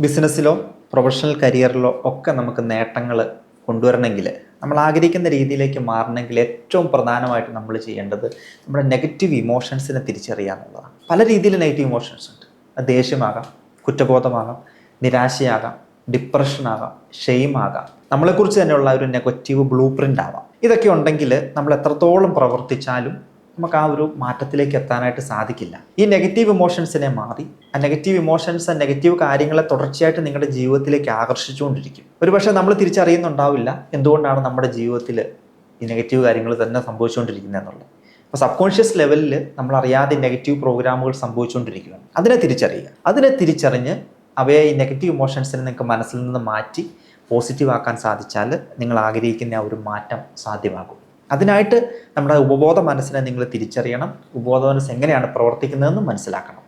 ബിസിനസ്സിലോ professional കരിയറിലോ ഒക്കെ നമുക്ക് നേട്ടങ്ങൾ കൊണ്ടുവരണമെങ്കിൽ നമ്മൾ ആഗ്രഹിക്കുന്ന രീതിയിലേക്ക് മാറണമെങ്കിൽ ഏറ്റവും പ്രധാനമായിട്ട് നമ്മൾ ചെയ്യേണ്ടത് നമ്മുടെ നെഗറ്റീവ് ഇമോഷൻസിനെ തിരിച്ചറിയുക എന്നുള്ളതാണ്. പല രീതിയിൽ നെഗറ്റീവ് ഇമോഷൻസ് ഉണ്ട്. അത് ദേഷ്യമാകാം കുറ്റബോധമാകാം നിരാശയാകാം ഡിപ്രഷനാകാം ഷെയിം ആകാം. നമ്മളെക്കുറിച്ച് തന്നെയുള്ള ഒരു നെഗറ്റീവ് ബ്ലൂ പ്രിന്റ് ആവാം. ഇതൊക്കെ ഉണ്ടെങ്കിൽ നമ്മൾ എത്രത്തോളം പ്രവർത്തിച്ചാലും നമുക്ക് ആ ഒരു മാറ്റത്തിലേക്ക് എത്താനായിട്ട് സാധിക്കില്ല. ഈ നെഗറ്റീവ് ഇമോഷൻസിനെ മാറി ആ നെഗറ്റീവ് ഇമോഷൻസ് നെഗറ്റീവ് കാര്യങ്ങളെ തുടർച്ചയായിട്ട് നിങ്ങളുടെ ജീവിതത്തിലേക്ക് ആകർഷിച്ചുകൊണ്ടിരിക്കും. ഒരുപക്ഷെ നമ്മൾ തിരിച്ചറിയുന്നുണ്ടാവില്ല എന്തുകൊണ്ടാണ് നമ്മുടെ ജീവിതത്തിൽ ഈ നെഗറ്റീവ് കാര്യങ്ങൾ തന്നെ സംഭവിച്ചുകൊണ്ടിരിക്കുന്നത് എന്നുള്ളത്. അപ്പോൾ സബ് കോൺഷ്യസ് ലെവലിൽ നമ്മൾ അറിയാതെ നെഗറ്റീവ് പ്രോഗ്രാമുകൾ സംഭവിച്ചുകൊണ്ടിരിക്കുകയാണ്. അതിനെ തിരിച്ചറിയുക. അതിനെ തിരിച്ചറിഞ്ഞ് അവയെ ഈ നെഗറ്റീവ് ഇമോഷൻസിനെ നിങ്ങൾക്ക് മനസ്സിൽ നിന്ന് മാറ്റി പോസിറ്റീവ് ആക്കാൻ സാധിച്ചാൽ നിങ്ങൾ ആഗ്രഹിക്കുന്ന ആ ഒരു മാറ്റം സാധ്യമാകും. അതിനായിട്ട് നമ്മുടെ ഉപബോധ മനസ്സിനെ നിങ്ങൾ തിരിച്ചറിയണം. ഉപബോധ മനസ്സ് എങ്ങനെയാണ് പ്രവർത്തിക്കുന്നതെന്ന് മനസ്സിലാക്കണം.